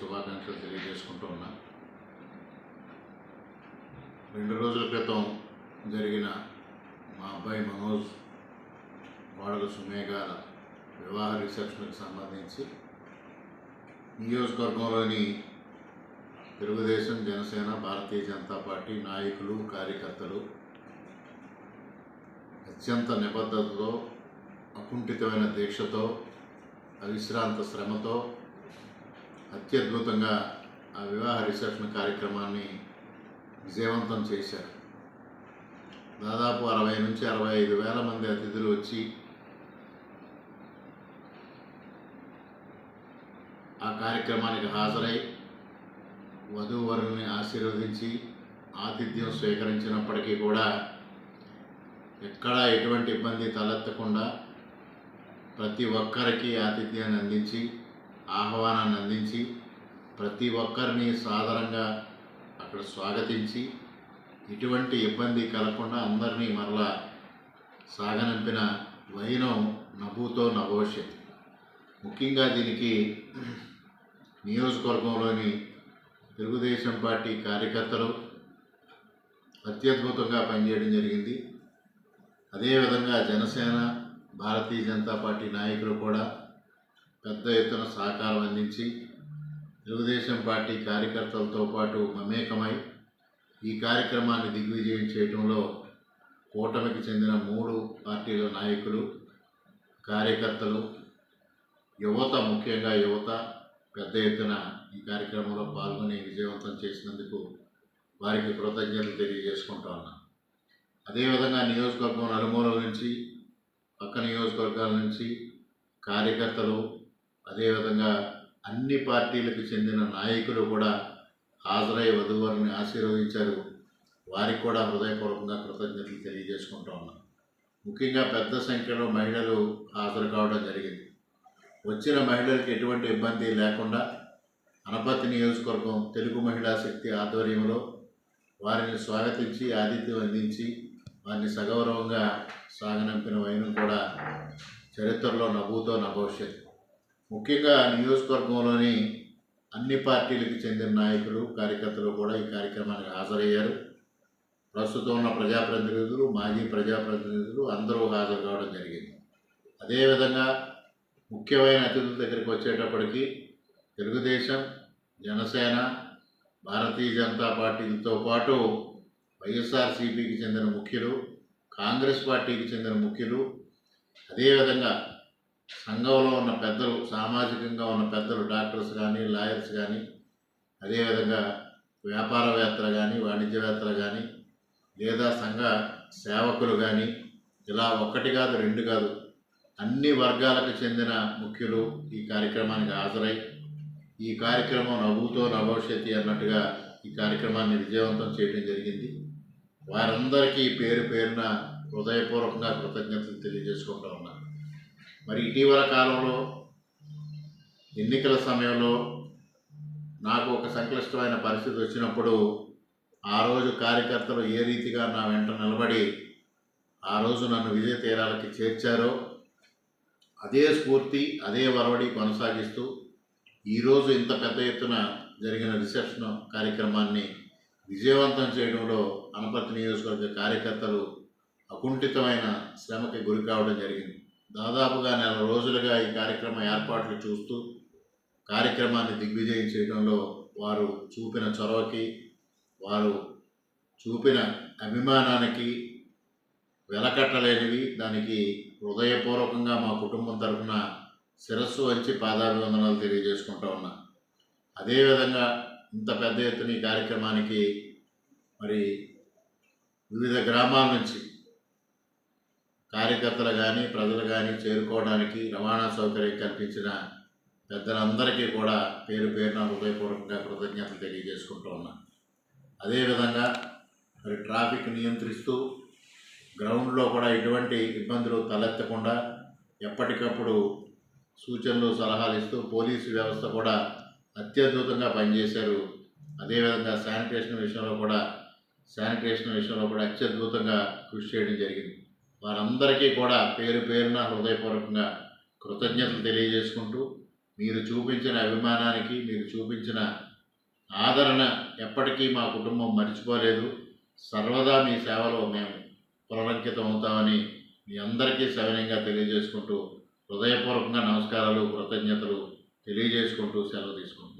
శుభాకాంక్షలు తెలియజేసుకుంటూ ఉన్నా. రెండు రోజుల క్రితం జరిగిన మా అబ్బాయి మనోజ్ వాడల సుమేఘాల వివాహ రిసెప్షన్కి సంబంధించి నియోజకవర్గంలోని తెలుగుదేశం జనసేన భారతీయ జనతా పార్టీ నాయకులు కార్యకర్తలు అత్యంత నిబద్ధతతో అకుంఠితమైన దీక్షతో అవిశ్రాంత శ్రమతో అత్యద్భుతంగా ఆ వివాహ రిసెప్షన్ కార్యక్రమాన్ని విజయవంతం చేశారు. దాదాపు అరవై నుంచి అరవై ఐదు వేల మంది అతిథులు వచ్చి ఆ కార్యక్రమానికి హాజరై వధూవరుల్ని ఆశీర్వదించి ఆతిథ్యం స్వీకరించినప్పటికీ కూడా ఎక్కడా ఎటువంటి ఇబ్బంది తలెత్తకుండా ప్రతి ఒక్కరికి ఆతిథ్యాన్ని అందించి ఆహ్వానాన్ని అందించి ప్రతి ఒక్కరిని సాదరంగా అక్కడ స్వాగతించి ఎటువంటి ఇబ్బంది కలగకుండా అందరినీ మరలా సాగనంపిన వైనం నభూతో నభవిష్యత్. ముఖ్యంగా దీనికి నియోజకవర్గంలోని తెలుగుదేశం పార్టీ కార్యకర్తలు అత్యద్భుతంగా పనిచేయడం జరిగింది. అదేవిధంగా జనసేన భారతీయ జనతా పార్టీ నాయకులు కూడా పెద్ద ఎత్తున సహకారం అందించి తెలుగుదేశం పార్టీ కార్యకర్తలతో పాటు మమేకమై ఈ కార్యక్రమాన్ని దిగ్విజయం చేయడంలో కూటమికి చెందిన మూడు పార్టీల నాయకులు కార్యకర్తలు యువత ముఖ్యంగా యువత పెద్ద ఎత్తున ఈ కార్యక్రమంలో పాల్గొని విజయవంతం చేసినందుకు వారికి కృతజ్ఞతలు తెలియజేసుకుంటా ఉన్నాను అదేవిధంగా నియోజకవర్గం నలుమూలల నుంచి పక్క నియోజకవర్గాల నుంచి కార్యకర్తలు అదేవిధంగా అన్ని పార్టీలకు చెందిన నాయకులు కూడా హాజరై వధువరిని ఆశీర్వదించారు. వారికి కూడా హృదయపూర్వకంగా కృతజ్ఞతలు తెలియజేసుకుంటా ఉన్నాం. ముఖ్యంగా పెద్ద సంఖ్యలో మహిళలు హాజరు కావడం జరిగింది. వచ్చిన మహిళలకు ఎటువంటి ఇబ్బంది లేకుండా అనపత్తి నియోజకవర్గం తెలుగు మహిళా శక్తి ఆధ్వర్యంలో వారిని స్వాగతించి ఆతిథ్యం అందించి వారిని సగౌరవంగా సాగనంపిన వైనం కూడా చరిత్రలో నవ్వుతో నభవిష్యత్ ముఖ్యంగా నియోజకవర్గంలోని అన్ని పార్టీలకు చెందిన నాయకులు కార్యకర్తలు కూడా ఈ కార్యక్రమానికి హాజరయ్యారు. ప్రస్తుతం ఉన్న ప్రజాప్రతినిధులు మాజీ ప్రజాప్రతినిధులు అందరూ హాజరు కావడం జరిగింది. అదేవిధంగా ముఖ్యమైన అతిథుల దగ్గరికి వచ్చేటప్పటికి తెలుగుదేశం జనసేన భారతీయ జనతా పార్టీలతో పాటు వైఎస్ఆర్సీపీకి చెందిన ముఖ్యులు కాంగ్రెస్ పార్టీకి చెందిన ముఖ్యులు అదేవిధంగా సంఘంలో ఉన్న పెద్దలు సామాజికంగా ఉన్న పెద్దలు డాక్టర్స్ కానీ లాయర్స్ కానీ అదేవిధంగా వ్యాపారవేత్తలు కానీ వాణిజ్యవేత్తలు కానీ లేదా సంఘ సేవకులు కానీ ఇలా ఒకటి కాదు రెండు కాదు అన్ని వర్గాలకు చెందిన ముఖ్యులు ఈ కార్యక్రమానికి హాజరై ఈ కార్యక్రమం నవ్వుతో నభవిష్యత్తి అన్నట్టుగా ఈ కార్యక్రమాన్ని విజయవంతం చేయడం జరిగింది. వారందరికీ పేరు పేరున హృదయపూర్వకంగా కృతజ్ఞతలు తెలియజేసుకుంటూ ఉన్నాను. మరి ఇటీవల కాలంలో ఎన్నికల సమయంలో నాకు ఒక సంక్లిష్టమైన పరిస్థితి వచ్చినప్పుడు ఆ రోజు కార్యకర్తలు ఏ రీతిగా నా వెంట నిలబడి ఆ రోజు నన్ను విజయ తీరాలకి చేర్చారో అదే స్ఫూర్తి అదే వరవడి కొనసాగిస్తూ ఈరోజు ఇంత పెద్ద ఎత్తున జరిగిన రిసెప్షన్ కార్యక్రమాన్ని విజయవంతం చేయడంలో అనపర్తి నియోజకవర్గ కార్యకర్తలు అకుంఠితమైన శ్రమకి గురి కావడం జరిగింది. దాదాపుగా నెల రోజులుగా ఈ కార్యక్రమ ఏర్పాట్లు చూస్తూ కార్యక్రమాన్ని దిగ్విజయం చేయడంలో వారు చూపిన చొరవకి వారు చూపిన అభిమానానికి వెలకట్టలేనివి. దానికి హృదయపూర్వకంగా మా కుటుంబం తరఫున శిరస్సు వంచి పాదాభివందనాలు తెలియజేసుకుంటా ఉన్నా. అదేవిధంగా ఇంత పెద్ద ఎత్తున ఈ కార్యక్రమానికి మరి వివిధ గ్రామాల నుంచి కార్యకర్తలు కానీ ప్రజలు కానీ చేరుకోవడానికి రవాణా సౌకర్యం కల్పించిన పెద్దలందరికీ కూడా పేరు పేరున హృదయపూర్వకంగా కృతజ్ఞతలు తెలియజేసుకుంటూ ఉన్నా. అదేవిధంగా మరి ట్రాఫిక్ నియంత్రిస్తూ గ్రౌండ్లో కూడా ఎటువంటి ఇబ్బందులు తలెత్తకుండా ఎప్పటికప్పుడు సూచనలు సలహాలు ఇస్తూ పోలీసు వ్యవస్థ కూడా అత్యద్భుతంగా పనిచేశారు. అదేవిధంగా శానిటేషన్ విషయంలో కూడా శానిటేషన్ విషయంలో కూడా అత్యద్భుతంగా కృషి చేయడం జరిగింది. వారందరికీ కూడా పేరు పేరున హృదయపూర్వకంగా కృతజ్ఞతలు తెలియజేసుకుంటూ మీరు చూపించిన అభిమానానికి మీరు చూపించిన ఆదరణ ఎప్పటికీ మా కుటుంబం మర్చిపోలేదు. సర్వదా మీ సేవలో మేము పునరంకితం అవుతామని మీ అందరికీ సవినయంగా తెలియజేసుకుంటూ హృదయపూర్వకంగా నమస్కారాలు కృతజ్ఞతలు తెలియజేసుకుంటూ సెలవు తీసుకుంటాం